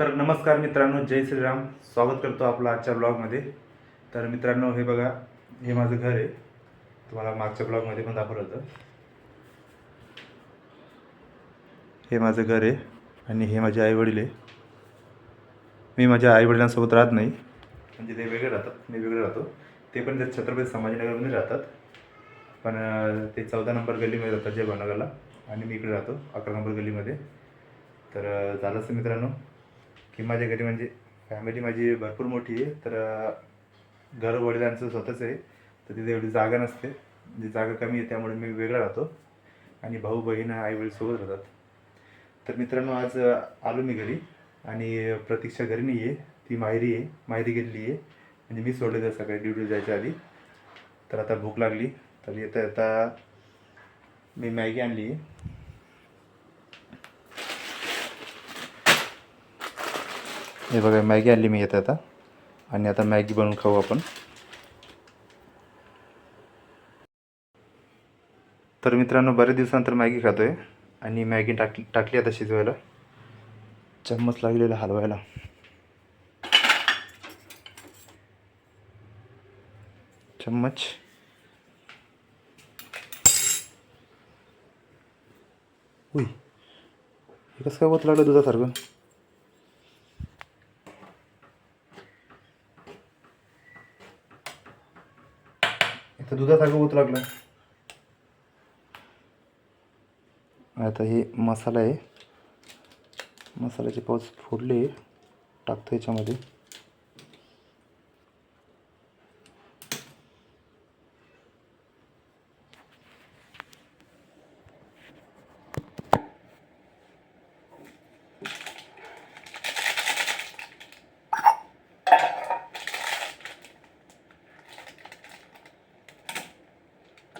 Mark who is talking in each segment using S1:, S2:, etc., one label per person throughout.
S1: तर नमस्कार मित्रांनो जय श्रीराम. स्वागत करतो आपला आजच्या ब्लॉगमध्ये. तर मित्रांनो हे बघा हे माझं घर आहे. तुम्हाला मागच्या ब्लॉगमध्ये पण दाखवलं होतं. हे माझं घर आहे आणि हे माझे आईवडील आहे. मी माझ्या आईवडिलांसोबत राहत नाही. म्हणजे ते वेगळे राहतात मी वेगळे राहतो. ते पण ते छत्रपती संभाजीनगरमध्ये राहतात. पण ते चौदा नंबर गल्लीमध्ये राहतात जय भावनगरला आणि मी इकडे राहतो अकरा नंबर गल्लीमध्ये. तर झालं असं मित्रांनो. की माझ्या घरी म्हणजे फॅमिली माझी भरपूर मोठी आहे तर घर वडिलांचं स्वतःच आहे. तर तिथे एवढी जागा नसते. म्हणजे जागा कमी आहे त्यामुळे मी वेगळा राहतो. आणि भाऊ बहीण आई वडील सोबत राहतात. तर मित्रांनो आज आलो मी घरी आणि प्रतीक्षा घरी नाही आहे ती माहेरी आहे. माहेरी गेलेली आहे. म्हणजे मी सोडले तर सकाळी ड्युटी जायच्या आधी. तर आता भूक लागली. तर येता येता मी मॅगी आणली आहे. हे बघा मॅगी आणली मी येते आता. आणि आता मॅगी बनवून खाऊ आपण. तर मित्रांनो बऱ्याच दिवसानंतर मॅगी खातोय. आणि मॅगी टाकली टाकली आता शिजवायला. चम्मच लागलेला हलवायला. चम्मच. उई हे कसं काय होत लागलं दुधासारखं? इथं दुधासारखं होत लागलं. आता हे मसाला आहे. मसाल्याचे पाऊस फोडले टाकतो याच्यामध्ये.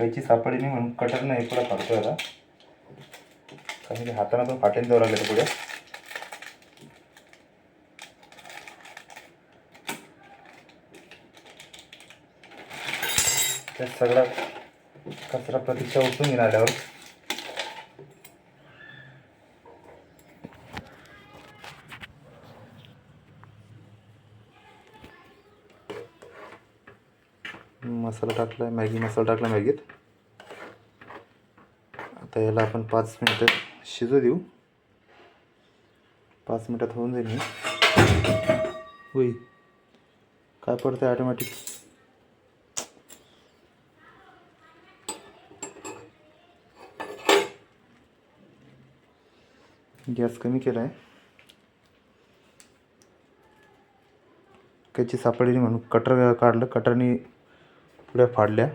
S1: कैची सापडी नाही म्हणून कटर नाही पुढे फाडतोय आता. कारण की हातानं पण फाटेन द्यावं लागलं पुढे. त्यात सगळा कचरा प्रतीक्षा उठून घेऊन आल्यावर मसाला टाकला मॅगी मसाला टाकला मॅगीत. आता याला आपण पाच मिनटं शिजू देऊ. पाच मिनटात होऊन जाईल मी होई काय पडतं ऑटोमॅटिक गॅस कमी केला आहे कायची सापडली नाही म्हणून कटर काढलं कटरनी पुढे फाडल्या.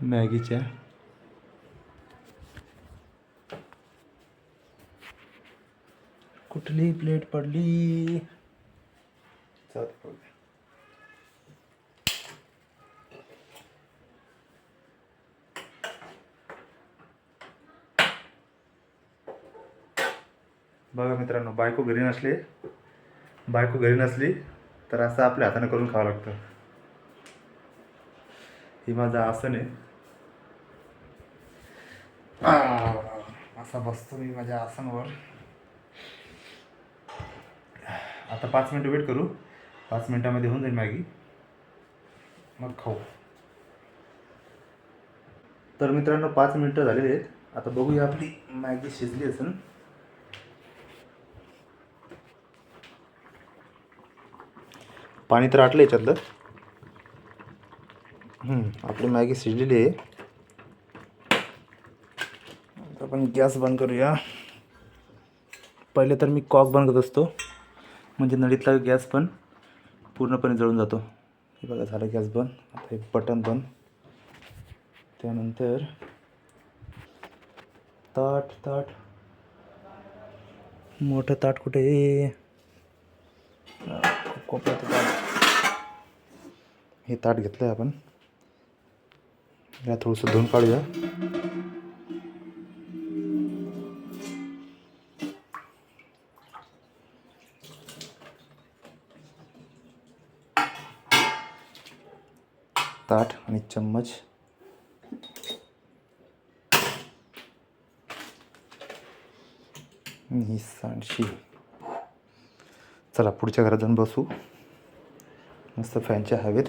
S1: मॅगीच्या. कुठली प्लेट पडली. बघा मित्रांनो बायको घरी नसली. बायको घरी नसली तर असं आपल्या हाताने करून खावं लागतं. ही माझं आसन आहे. असा बसतो मी माझ्या आसनवर. आता पाच मिनटं वेट करू. पाच मिनटामध्ये होऊन जाईल मॅगी. मग खाऊ. तर मित्रांनो पाच मिनटं झालेली आहेत. आता बघूया आपली मॅगी शिजली असेल. पाणी तर आटलं याच्यातलं. आपली मॅगी शिजलेली आहे. आता आपण गॅस बंद करूया. पहिले तर मी कॉक बंद करत असतो. म्हणजे नळीतला गॅस पण पूर्णपणे जळून जातो. हे बघा झालं गॅस बंद. आता हे बटन बंद. त्यानंतर ताट ताट. मोठं ताट कुठे कोपऱ्यात ताट हे ताट घेतलं आहे आपण. या थोडंसं धुवून काढूया. ताट आणि चम्मच. ही सांडशी. चला पुढच्या घरात जाऊन बसू. मस्त फॅनच्या हवेत.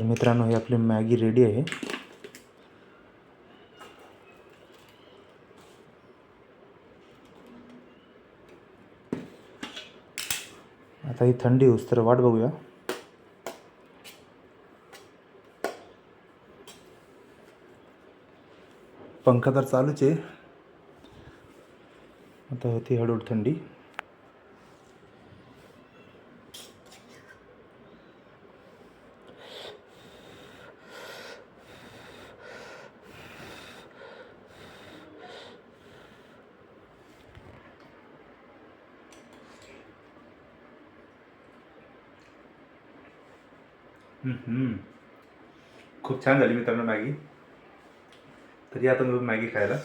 S1: तर मित्रांनो ही आपली मॅगी रेडी आहे. आता ही थंडी होऊस तर वाट बघूया. पंखा तर चालूच आहे. आता होती हळूहळू थंडी. खूप छान झाली मित्रांनो मॅगी. तरी या तुम्ही मॅगी खायला.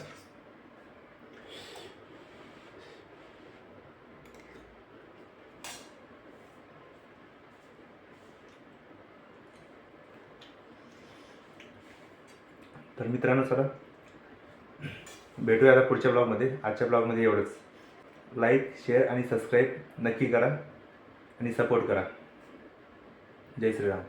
S1: तर मित्रांनो चला भेटूया पुढच्या ब्लॉगमध्ये. आजच्या ब्लॉगमध्ये एवढंच. लाईक शेअर आणि सबस्क्राईब नक्की करा आणि सपोर्ट करा. जय श्रीराम.